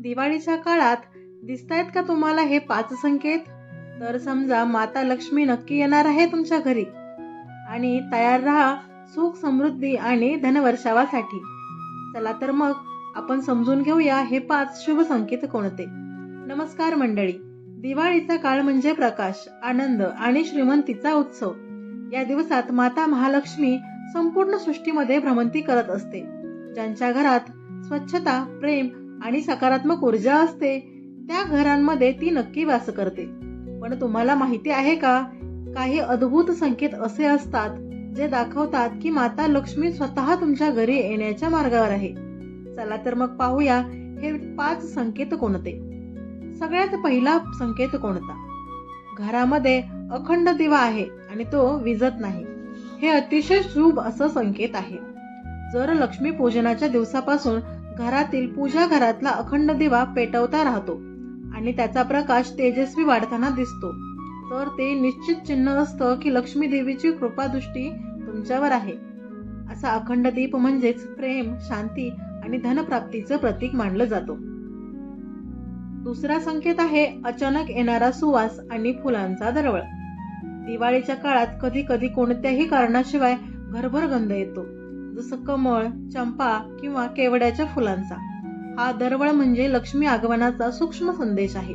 दिवाळीच्या काळात दिसतायत का तुम्हाला हे पाच संकेत? तर समजा माता लक्ष्मी नक्की येणार आहे तुमच्या घरी. आणि तयार राहा सुख समृद्धी आणि धनवर्षावासाठी. चला तर मग आपण समजून घेऊया हे पाच शुभ संकेत कोणते? नमस्कार मंडळी. दिवाळीचा काळ म्हणजे प्रकाश आनंद आणि श्रीमंतीचा उत्सव. या दिवसात माता महालक्ष्मी संपूर्ण सृष्टीमध्ये भ्रमंती करत असते. ज्यांच्या घरात स्वच्छता प्रेम आणि सकारात्मक ऊर्जा असते त्या घरांमध्ये ती नक्की वास करते. पण तुम्हाला माहिती आहे का काही अद्भुत संकेत असे असतात जे दाखवतात की माता लक्ष्मी स्वतः तुमच्या घरी येण्याच्या मार्गावर आहे. चला तर मग पाहूया हे पाच संकेत कोणते? सगळ्यात पहिला संकेत कोणता? घरामध्ये अखंड दिवा आहे आणि तो विजत नाही. हे अतिशय शुभ असं संकेत आहे. जर लक्ष्मी पूजनाच्या दिवसापासून घरातील पूजा घरातला अखंड दिवा पेटवता राहतो आणि त्याचा प्रकाश तेजस्वी वाढताना दिसतो. तर ते निश्चित चिन्ह असतं की लक्ष्मी देवीची कृपादृष्टी तुमच्यावर आहे. असा अखंड दीप म्हणजेच प्रेम शांती आणि धनप्राप्तीचं प्रतीक मानलं जातो. दुसरा संकेत आहे अचानक येणारा सुवास आणि फुलांचा दरवळ. दिवाळीच्या काळात कधी कधी कोणत्याही कारणाशिवाय घरभर गंध येतो. जसं कमळ चंपा किंवा केवड्याच्या फुलांचा. हा दरवळ म्हणजे लक्ष्मी आगमनाचा सूक्ष्म संदेश आहे.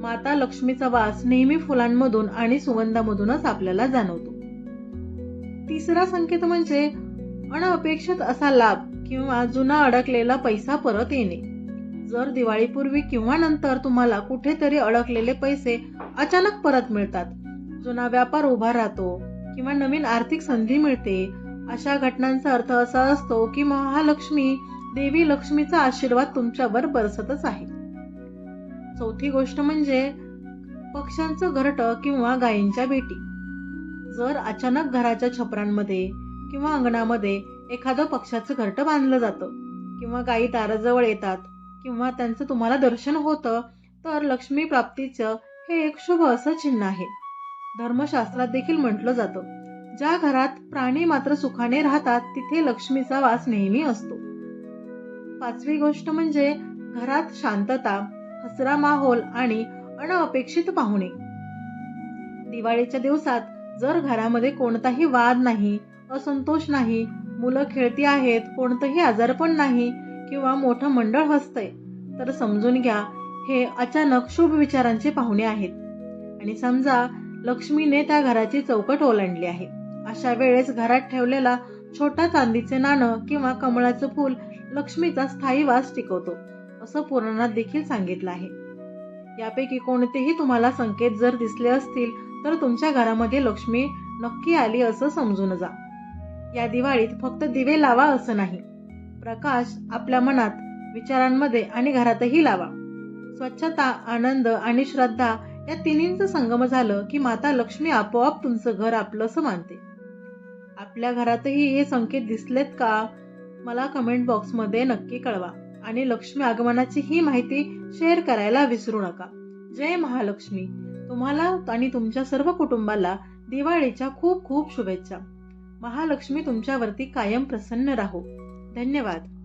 माता लक्ष्मीचा वास नेहमी फुलांमधून आणि सुगंधामधूनच आपल्याला जाणवतो. तिसरा संकेत म्हणजे अनअपेक्षित असा लाभ किंवा जुना अडकलेला पैसा परत येणे. जर दिवाळीपूर्वी किंवा नंतर तुम्हाला कुठेतरी अडकलेले पैसे अचानक परत मिळतात. जुना व्यापार उभा राहतो किंवा नवीन आर्थिक संधी मिळते अशा घटनांचा अर्थ असा असतो की महालक्ष्मी देवी लक्ष्मीचा आशीर्वाद तुमच्यावर बरसतच आहे. चौथी गोष्ट म्हणजे पक्ष्यांचं घरट किंवा गायींच्या भेटी. जर अचानक घराच्या छपरांमध्ये किंवा अंगणामध्ये एखादं पक्षाचं घरट बांधलं जातं किंवा गायी दाराजवळ येतात किंवा त्यांचं तुम्हाला दर्शन होतं तर लक्ष्मी प्राप्तीचं हे एक शुभ असं चिन्ह आहे. धर्मशास्त्रात देखील म्हटलं जातं. ज्या घरात प्राणी मात्र सुखाने राहतात तिथे लक्ष्मीचा वास नेहमी असतो. पाचवी गोष्ट म्हणजे घरात शांतता हसरा माहोल आणि अनअपेक्षित पाहुणे. दिवाळीच्या दिवसात जर घरामध्ये कोणताही वाद नाही असंतोष नाही मुलं खेळती आहेत कोणतंही आजारपण नाही किंवा मोठं मंडळ हसतंय तर समजून घ्या हे अचानक शुभ विचारांचे पाहुणे आहेत. आणि समजा लक्ष्मीने त्या घराची चौकट ओलांडली आहे. अशा वेळेस घरात ठेवलेला छोटा चांदीचे नाणं किंवा कमळाचं फूल लक्ष्मीचा स्थायी वास टिकवतो असं पुराणात देखील सांगितलं आहे. यापैकी कोणतेही तुम्हाला संकेत जर दिसले असतील तर तुमच्या घरामध्ये लक्ष्मी नक्की आली असं समजून जा. या दिवाळीत फक्त दिवे लावा असं नाही. प्रकाश आपल्या मनात विचारांमध्ये आणि घरातही लावा. स्वच्छता आनंद आणि श्रद्धा या तिन्हींचं संगम झालं की माता लक्ष्मी आपोआप तुमचं घर आपलंसं मानते. आपल्या घरातही हे संकेत दिसलेत का? मला कमेंट बॉक्समध्ये नक्की कळवा. आणि लक्ष्मी आगमनाची ही माहिती शेअर करायला विसरू नका. जय महालक्ष्मी. तुम्हाला आणि तुमच्या सर्व कुटुंबाला दिवाळीच्या खूप खूप शुभेच्छा. महालक्ष्मी तुमच्यावरती कायम प्रसन्न राहो. धन्यवाद.